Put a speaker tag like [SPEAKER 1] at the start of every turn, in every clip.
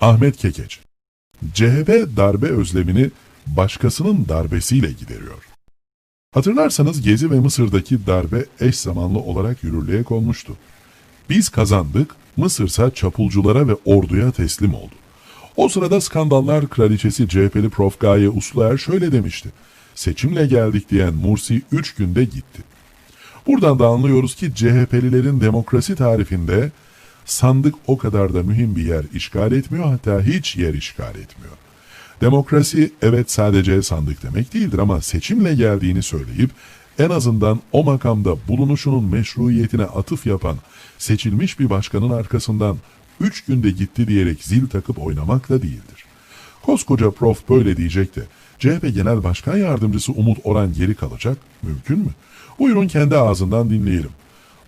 [SPEAKER 1] Ahmet Kekeç CHP darbe özlemini başkasının darbesiyle gideriyor. Hatırlarsanız Gezi ve Mısır'daki darbe eş zamanlı olarak yürürlüğe konmuştu. Biz kazandık, Mısırsa çapulculara ve orduya teslim oldu. O sırada skandallar kraliçesi CHP'li Prof. Gaye Usluer şöyle demişti. Seçimle geldik diyen Mursi 3 günde gitti. Buradan da anlıyoruz ki CHP'lilerin demokrasi tarifinde sandık o kadar da mühim bir yer işgal etmiyor hatta hiç yer işgal etmiyor. Demokrasi evet sadece sandık demek değildir ama seçimle geldiğini söyleyip en azından o makamda bulunuşunun meşruiyetine atıf yapan seçilmiş bir başkanın arkasından 3 günde gitti diyerek zil takıp oynamak da değildir. Koskoca prof böyle diyecek de CHP Genel Başkan Yardımcısı Umut Oran geri kalacak mümkün mü? Buyurun kendi ağzından dinleyelim.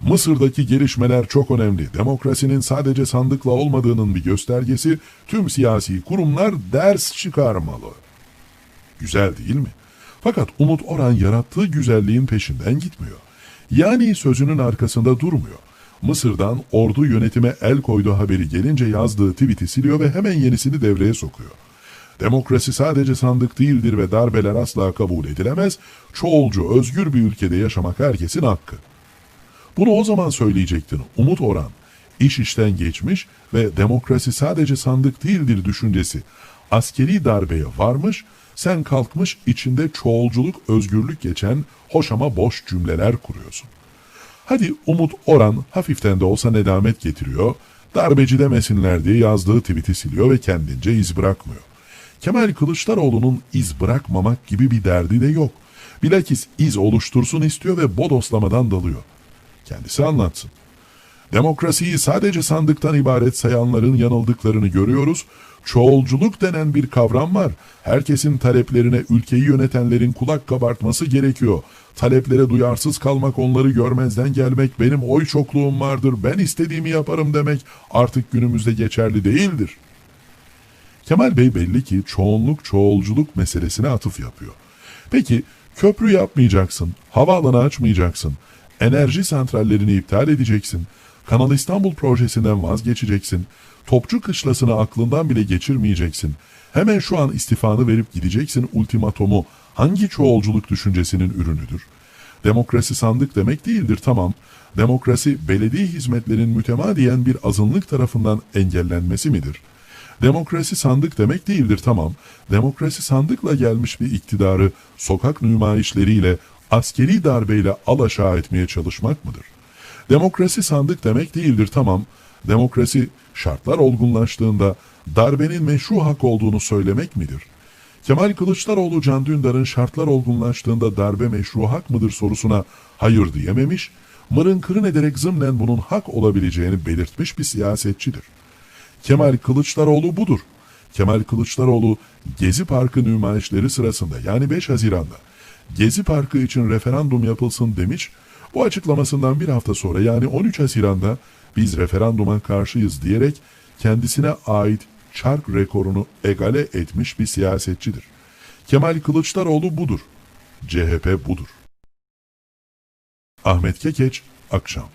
[SPEAKER 1] Mısır'daki gelişmeler çok önemli. Demokrasinin sadece sandıkla olmadığının bir göstergesi tüm siyasi kurumlar ders çıkarmalı. Güzel değil mi? Fakat Umut Oran yarattığı güzelliğin peşinden gitmiyor. Yani sözünün arkasında durmuyor. Mısır'dan ordu yönetime el koyduğu haberi gelince yazdığı tweet'i siliyor ve hemen yenisini devreye sokuyor. Demokrasi sadece sandık değildir ve darbeler asla kabul edilemez. Çoğulcu, özgür bir ülkede yaşamak herkesin hakkı. Bunu o zaman söyleyecektin Umut Oran. İş işten geçmiş ve demokrasi sadece sandık değildir düşüncesi. Askeri darbeye varmış, sen kalkmış içinde çoğulculuk, özgürlük geçen hoş ama boş cümleler kuruyorsun. Hadi Umut Oran hafiften de olsa nedamet getiriyor, darbeci demesinler diye yazdığı tweet'i siliyor ve kendince iz bırakmıyor. Kemal Kılıçdaroğlu'nun iz bırakmamak gibi bir derdi de yok. Bilakis iz oluştursun istiyor ve bodoslamadan dalıyor. Kendisi anlatsın. Demokrasiyi sadece sandıktan ibaret sayanların yanıldıklarını görüyoruz. Çoğulculuk denen bir kavram var. Herkesin taleplerine ülkeyi yönetenlerin kulak kabartması gerekiyor. Taleplere duyarsız kalmak, onları görmezden gelmek, benim oy çokluğum vardır, ben istediğimi yaparım demek artık günümüzde geçerli değildir. Kemal Bey belli ki çoğunluk çoğulculuk meselesine atıf yapıyor. Peki köprü yapmayacaksın, havaalanı açmayacaksın, enerji santrallerini iptal edeceksin, Kanal İstanbul projesinden vazgeçeceksin, Topçu Kışlası'nı aklından bile geçirmeyeceksin, hemen şu an istifanı verip gideceksin ultimatomu hangi çoğulculuk düşüncesinin ürünüdür? Demokrasi sandık demek değildir tamam. Demokrasi belediye hizmetlerin mütemadiyen bir azınlık tarafından engellenmesi midir? Demokrasi sandık demek değildir tamam. Demokrasi sandıkla gelmiş bir iktidarı sokak nümayişleriyle, askeri darbeyle alaşağı etmeye çalışmak mıdır? Demokrasi sandık demek değildir tamam. Demokrasi şartlar olgunlaştığında darbenin meşru hak olduğunu söylemek midir? Kemal Kılıçdaroğlu Can Dündar'ın şartlar olgunlaştığında darbe meşru hak mıdır sorusuna hayır diyememiş, mırın kırın ederek zımnen bunun hak olabileceğini belirtmiş bir siyasetçidir. Kemal Kılıçdaroğlu budur. Kemal Kılıçdaroğlu Gezi Parkı nümayişleri sırasında yani 5 Haziran'da Gezi Parkı için referandum yapılsın demiş. Bu açıklamasından bir hafta sonra yani 13 Haziran'da biz referanduma karşıyız diyerek kendisine ait çark rekorunu egale etmiş bir siyasetçidir. Kemal Kılıçdaroğlu budur. CHP budur. Ahmet Kekeç, Akşam